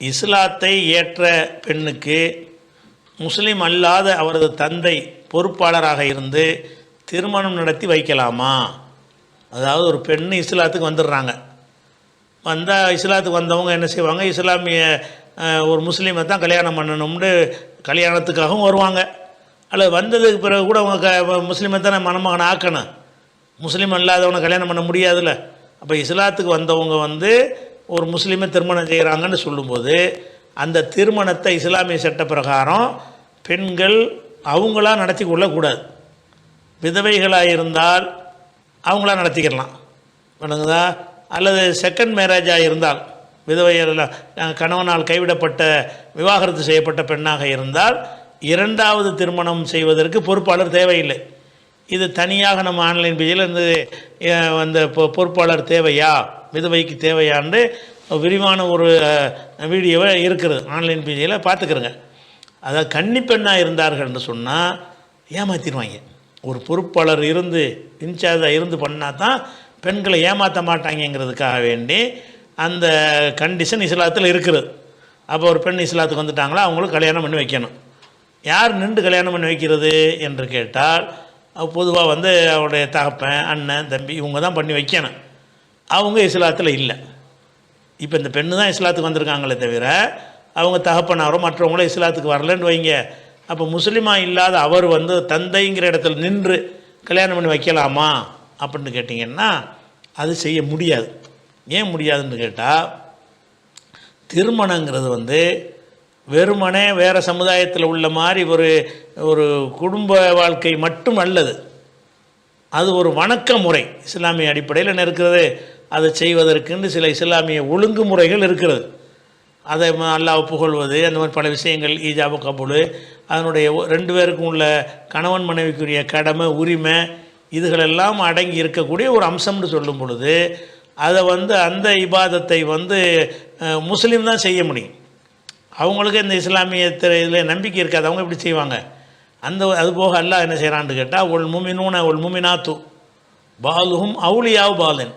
இஸ்லாத்தை ஏற்ற பெண்ணுக்கு முஸ்லீம் அல்லாத அவரது தந்தை பொறுப்பாளராக இருந்து திருமணம் நடத்தி வைக்கலாமா? அதாவது ஒரு பெண் இஸ்லாத்துக்கு வந்துடுறாங்க. வந்தால் இஸ்லாத்துக்கு வந்தவங்க என்ன செய்வாங்க? இஸ்லாமிய ஒரு முஸ்லீமை தான் கல்யாணம் பண்ணணும்னு கல்யாணத்துக்காகவும் வருவாங்க. அல்லது வந்ததுக்கு பிறகு கூட அவங்க க முஸ்லீமை தானே மணமகனை ஆக்கணும். முஸ்லீம் அல்லாதவனை கல்யாணம் பண்ண முடியாதுல்ல. அப்போ இஸ்லாத்துக்கு வந்தவங்க வந்து ஒரு முஸ்லீமை திருமணம் செய்கிறாங்கன்னு சொல்லும்போது அந்த திருமணத்தை இஸ்லாமிய சட்ட பிரகாரம் பெண்கள் அவங்களா நடத்தி கொள்ளக்கூடாது. விதவைகளாக இருந்தால் அவங்களா நடத்திக்கிடலாம் வணங்குதா? அல்லது செகண்ட் மேரேஜாக இருந்தால் விதவைகள் கணவனால் கைவிடப்பட்ட விவாகரத்து செய்யப்பட்ட பெண்ணாக இருந்தால் இரண்டாவது திருமணம் செய்வதற்கு பொறுப்பாளர் தேவையில்லை. இது தனியாக நம்ம ஆன்லைன் பேஜில் இந்த அந்த பொ- பொறுப்பாளர் தேவையா விதவைக்கு தேவையான்னு விரிவான ஒரு வீடியோவை இருக்கிறது. ஆன்லைன் பேஜில் பார்த்துக்கிறங்க. அதாவது கன்னிப்பெண்ணாக இருந்தார்கள்னு இருந்தார்கள் என்று சொன்னால் ஏமாற்றிடுவாங்க ஒரு பொறுப்பாளர் இருந்து இன்சார்ஜாக இருந்து பண்ணால் தான் பெண்களை ஏமாற்ற மாட்டாங்கங்கிறதுக்காக வேண்டி அந்த கண்டிஷன் இஸ்லாத்தில் இருக்கிறது அப்போ ஒரு பெண் இஸ்லாத்துக்கு வந்துட்டாங்களா அவங்களுக்கு கல்யாணம் பண்ணி வைக்கணும். யார் நின்று கல்யாணம் பண்ணி வைக்கிறது என்று கேட்டால் பொதுவாக வந்து அவருடைய தகப்பன் அண்ணன் தம்பி இவங்க தான் பண்ணி வைக்கணும். அவங்க இஸ்லாத்தில் இல்லை. இப்போ இந்த பெண்ணு தான் இஸ்லாத்துக்கு வந்திருக்காங்களே தவிர அவங்க தகப்பனாரோ மற்றவங்களும் இஸ்லாத்துக்கு வரலன்னு வைங்க. அப்போ முஸ்லீமாக இல்லாத அவர் வந்து தந்தைங்கிற இடத்துல நின்று கல்யாணம் பண்ணி வைக்கலாமா அப்படின்னு கேட்டிங்கன்னா அது செய்ய முடியாது. ஏன் முடியாதுன்னு கேட்டால் திருமணங்கிறது வந்து வெறுமனே வேறு சமுதாயத்தில் உள்ள மாதிரி ஒரு ஒரு குடும்ப வாழ்க்கை மட்டும் அல்லது அது ஒரு வணக்க முறை. இஸ்லாமிய அடிப்படையில் என்ன இருக்கிறது அதை செய்வதற்குன்னு சில இஸ்லாமிய ஒழுங்குமுறைகள் இருக்கிறது. அதை ம- அல்லாஹ் புகழ்வது அந்த மாதிரி பல விஷயங்கள் ஈஜாபு கபுல் அதனுடைய ரெண்டு பேருக்கும் உள்ள கணவன் மனைவிக்குரிய கடமை உரிமை இதுகளெல்லாம் அடங்கி இருக்கக்கூடிய ஒரு அம்சம்னு சொல்லும் பொழுது அதை வந்து அந்த இபாதத்தை வந்து முஸ்லீம் தான் செய்ய முடியும். அவங்களுக்கு இந்த இஸ்லாமிய இதில் நம்பிக்கை இருக்காது. அவங்க எப்படி செய்வாங்க? அந்த அது போக அல்லாஹ் என்ன செய்கிறான்னு கேட்டால் ஒல் முமினூன ஒல் முமினாத்து பாலுஹும் அவுலியாவு பாலன்.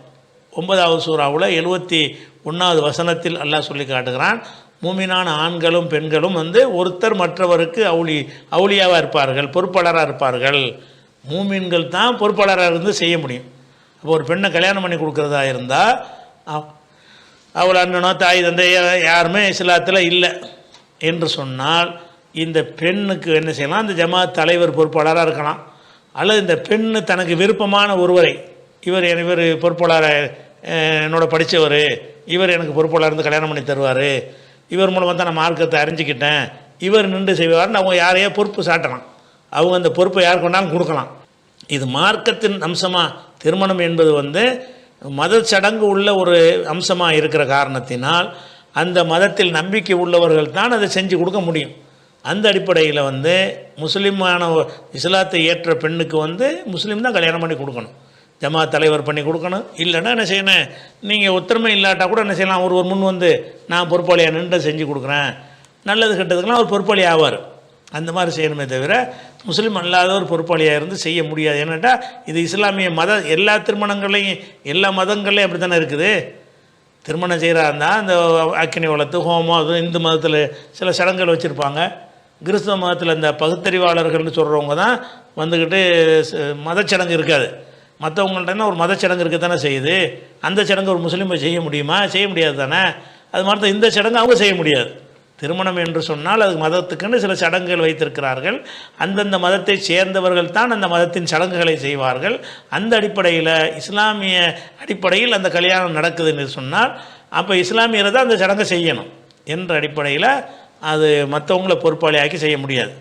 ஒன்பதாவது சூறாவில் எழுபத்தி ஒன்றாவது வசனத்தில் அல்லாஹ் சொல்லி காட்டுகிறான் மூமினான ஆண்களும் பெண்களும் வந்து ஒருத்தர் மற்றவருக்கு அவுளி அவுளியாவாக இருப்பார்கள் பொறுப்பாளராக இருப்பார்கள். மூமின்கள் தான் பொறுப்பாளராக இருந்து செய்ய முடியும். இப்போ ஒரு பெண்ணை கல்யாணம் பண்ணி கொடுக்குறதா இருந்தால் அவள் அண்ணனோ தாய் தந்தையை யாருமே இஸ்லாத்தில் இல்லை என்று சொன்னால் இந்த பெண்ணுக்கு என்ன செய்யலாம்? அந்த ஜமாத் தலைவர் பொறுப்பாளராக இருக்கலாம். அல்லது இந்த பெண் தனக்கு விருப்பமான ஒருவரை இவர் என- இவர் பொறுப்பாளராக என்னோட படித்தவர் இவர் எனக்கு பொறுப்பாளர் இருந்து கல்யாணம் பண்ணி தருவார் இவர் மூலமாக தான் நான் மார்க்கத்தை அறிஞ்சிக்கிட்டேன் இவர் நின்று செய்வார்னு அவங்க யாரையோ பொறுப்பு சாட்டலாம். அவங்க அந்த பொறுப்பை யாருக்கு வேணாலும் கொடுக்கலாம். இது மார்க்கத்தின் அம்சமாக திருமணம் என்பது வந்து மத சடங்கு உள்ள ஒரு அம்சமாக இருக்கிற காரணத்தினால் அந்த மதத்தில் நம்பிக்கை உள்ளவர்கள் தான் அதை செஞ்சு கொடுக்க முடியும். அந்த அடிப்படையில் வந்து முஸ்லீமான இஸ்லாத்தை ஏற்ற பெண்ணுக்கு வந்து முஸ்லீம் தான் கல்யாணம் பண்ணி கொடுக்கணும். ஜமாத் தலைவர் பண்ணி கொடுக்கணும். இல்லைன்னா என்ன செய்யணும்? நீங்கள் ஒத்துமை இல்லாட்டா கூட என்ன செய்யலாம்? ஒரு ஒரு முன் வந்து நான் பொறுப்பாளியாக நின்று செஞ்சு கொடுக்குறேன். நல்லது கெட்டதுக்கெல்லாம் அவர் பொறுப்பாளி ஆவார். அந்த மாதிரி செய்யணுமே தவிர முஸ்லீம் அல்லாதவர் பொறுப்பாளியாக இருந்து செய்ய முடியாது. ஏன்னாட்டா இது இஸ்லாமிய மத எல்லா திருமணங்களையும் எல்லா மதங்கள்லையும் அப்படி தானே இருக்குது? திருமணம் செய்கிறாருந்தால் அந்த அக்கினி வளர்த்து ஹோமம் அது இந்து மதத்தில் சில சடங்குகள் வச்சுருப்பாங்க. கிறிஸ்தவ மதத்தில் இந்த பகுத்தறிவாளர்கள்னு சொல்கிறவங்க தான் வந்துக்கிட்டு ச- மதச்சடங்கு இருக்காது. மற்றவங்கள்ட்ட ஒரு மதச்சடங்கு இருக்க தானே செய்யுது? அந்த சடங்கு ஒரு முஸ்லீமை செய்ய முடியுமா? செய்ய முடியாது தானே? அது மாதிரி தான் இந்த சடங்கு அவங்க செய்ய முடியாது. திருமணம் என்று சொன்னால் அது மதத்துக்குன்னு சில சடங்குகள் வைத்திருக்கிறார்கள். அந்தந்த மதத்தை சேர்ந்தவர்கள் தான் அந்த மதத்தின் சடங்குகளை செய்வார்கள். அந்த அடிப்படையில் இஸ்லாமிய அடிப்படையில் அந்த கல்யாணம் நடக்குது என்று சொன்னால் அப்போ இஸ்லாமியரை தான் அந்த சடங்கை செய்யணும் என்ற அடிப்படையில் அது மற்றவங்கள பொறுப்பாளியாக்கி செய்ய முடியாது.